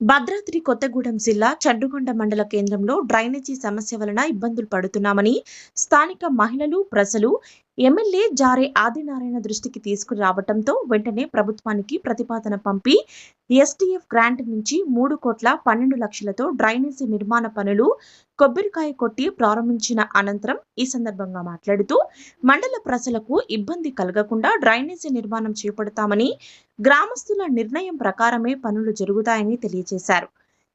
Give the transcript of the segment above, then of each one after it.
భద్రాద్రి కొత్తగూడెం జిల్లా చండుగొండ మండల కేంద్రంలో డ్రైనేజీ సమస్య వలన ఇబ్బందులు పడుతున్నామని స్థానిక మహిళలు ప్రజలు ఎమ్మెల్యే జారే ఆదినారాయణ దృష్టికి తీసుకురావడంతో వెంటనే ప్రభుత్వానికి ప్రతిపాదన పంపి ఎస్టీఎఫ్ గ్రాంట్ నుంచి మూడు కోట్ల పన్నెండు లక్షలతో డ్రైనేజీ నిర్మాణ పనులు కొబ్బరికాయ కొట్టి ప్రారంభించిన అనంతరం ఈ సందర్భంగా మాట్లాడుతూ మండల ప్రజలకు ఇబ్బంది కలగకుండా డ్రైనేజీ నిర్మాణం చేపడతామని గ్రామస్తుల నిర్ణయం ప్రకారమే పనులు జరుగుతాయని తెలియజేశారు.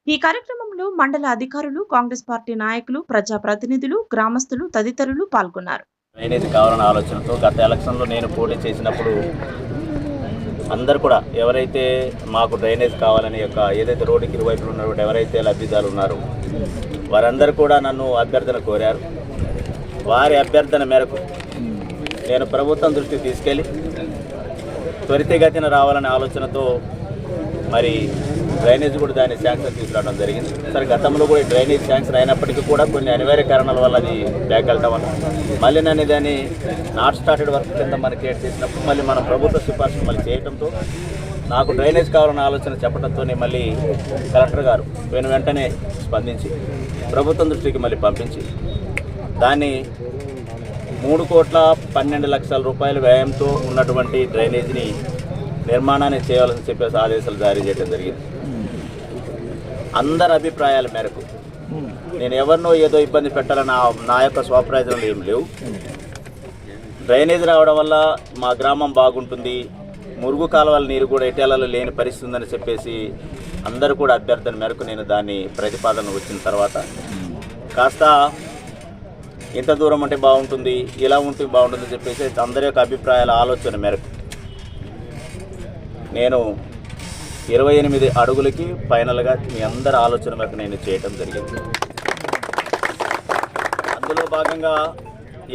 ఈ కార్యక్రమంలో మండల అధికారులు కాంగ్రెస్ పార్టీ నాయకులు ప్రజాప్రతినిధులు గ్రామస్తులు తదితరులు పాల్గొన్నారు. డ్రైనేజ్ కావాలనే ఆలోచనతో గత ఎలక్షన్లో నేను పోటీ చేసినప్పుడు అందరు కూడా ఎవరైతే మాకు డ్రైనేజ్ కావాలని యొక్క ఏదైతే రోడ్డుకి ఇరువైపులు ఉన్నారో ఎవరైతే లబ్ధిదారులు ఉన్నారో వారందరూ కూడా నన్ను అభ్యర్థన కోరారు. వారి అభ్యర్థన మేరకు నేను ప్రభుత్వం దృష్టికి తీసుకెళ్ళి త్వరితగతిన రావాలనే ఆలోచనతో మరి డ్రైనేజ్ కూడా దాన్ని శాంక్షన్ తీసుకురావడం జరిగింది. సరే గతంలో కూడా డ్రైనేజ్ శాంక్షన్ అయినప్పటికీ కూడా కొన్ని అనివార్య కారణాల వల్ల అది బ్యాక్ వెళ్ళటం వల్ల మళ్ళీ నన్ను దాన్ని నాట్ స్టార్టెడ్ వర్క్ కింద మనం క్రియేట్ చేసినప్పుడు మళ్ళీ మన ప్రభుత్వ సిఫార్సు మళ్ళీ చేయడంతో నాకు డ్రైనేజ్ కావాలన్న ఆలోచన చెప్పడంతోనే మళ్ళీ కలెక్టర్ గారు నేను వెంటనే స్పందించి ప్రభుత్వం దృష్టికి మళ్ళీ పంపించి దాన్ని మూడు కోట్ల పన్నెండు లక్షల రూపాయల వ్యయంతో ఉన్నటువంటి డ్రైనేజీని నిర్మాణాన్ని చేయాలని చెప్పేసి ఆదేశాలు జారీ చేయడం జరిగింది. అందరి అభిప్రాయాల మేరకు. నేను ఎవరినో ఏదో ఇబ్బంది పెట్టాలని నా నా యొక్క స్వప్రయోజనాలు ఏం లేవు. డ్రైనేజ్ రావడం వల్ల మా గ్రామం బాగుంటుంది. మురుగు కాలువల నీరు కూడా ఎటేలలో లేని పరిస్థితి ఉందని చెప్పేసి అందరూ కూడా అభ్యర్థన మేరకు నేను దాన్ని ప్రతిపాదన వచ్చిన తర్వాత కాస్త ఇంత దూరం అంటే బాగుంటుంది ఇలా ఉంటే బాగుంటుంది చెప్పేసి అందరి యొక్క అభిప్రాయాల ఆలోచన మేరకు నేను ఇరవై ఎనిమిది అడుగులకి ఫైనల్గా మీ అందరి ఆలోచనలకు నేను చేయటం జరిగింది. అందులో భాగంగా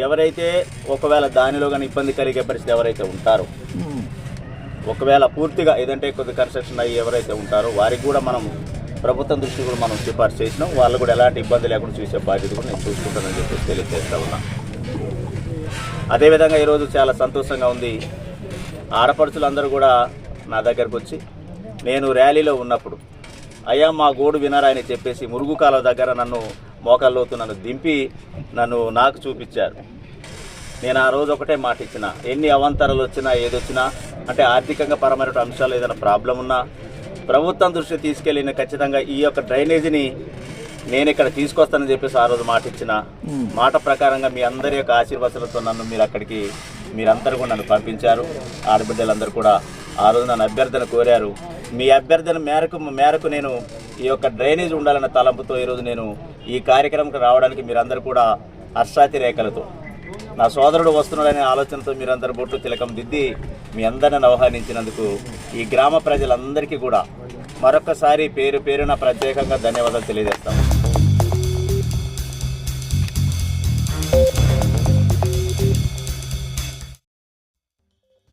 ఎవరైతే ఒకవేళ దానిలో కానీ ఇబ్బంది కలిగే పరిస్థితి ఎవరైతే ఉంటారో ఒకవేళ పూర్తిగా ఏదంటే కొద్ది కన్స్ట్రక్షన్ అయ్యి ఎవరైతే ఉంటారో వారికి కూడా మనం ప్రభుత్వం దృష్టి కూడా మనం సిఫార్సు చేసినాం. వాళ్ళు కూడా ఎలాంటి ఇబ్బంది లేకుండా చూసే బాధ్యత కూడా నేను చూసుకుంటానని చెప్పేసి తెలియజేస్తా ఉన్నా. అదేవిధంగా ఈరోజు చాలా సంతోషంగా ఉంది. ఆడపడుచులందరూ కూడా నా దగ్గరకు వచ్చి నేను ర్యాలీలో ఉన్నప్పుడు అయ్యా మా గోడు వినరా అని చెప్పేసి మురుగు కాలువ దగ్గర నన్ను మోకాల్లోతు నన్ను దింపి నన్ను నాకు చూపించారు. నేను ఆ రోజు ఒకటే మాట ఇచ్చిన ఎన్ని అవంతరాలు వచ్చినా ఏదొచ్చినా అంటే ఆర్థికంగా పరమైన అంశాలు ఏదైనా ప్రాబ్లం ఉన్నా ప్రభుత్వం దృష్టి తీసుకెళ్ళి నేను ఖచ్చితంగా ఈ యొక్క డ్రైనేజీని నేను ఇక్కడ తీసుకొస్తానని చెప్పేసి ఆ రోజు మాట ఇచ్చిన మాట ప్రకారంగా మీ అందరి యొక్క ఆశీర్వాదాలతో నన్ను మీరు అక్కడికి మీరందరూ కూడా నన్ను పంపించారు. ఆడబిడ్డలందరూ కూడా ఆ రోజు నన్ను అభ్యర్థన కోరారు. మీ అభ్యర్థన మేరకు మేరకు నేను ఈ యొక్క డ్రైనేజ్ ఉండాలన్న తలంపుతో ఈరోజు నేను ఈ కార్యక్రమంకి రావడానికి మీరందరూ కూడా హర్షాతి రేఖలతో నా సోదరుడు వస్తున్నాడనే ఆలోచనతో మీరందరూ బొట్టు తిలకం దిద్ది మీ అందరిని ఆహ్వానించినందుకు ఈ గ్రామ ప్రజలందరికీ కూడా మరొకసారి పేరు పేరున ప్రత్యేకంగా ధన్యవాదాలు తెలియజేస్తాను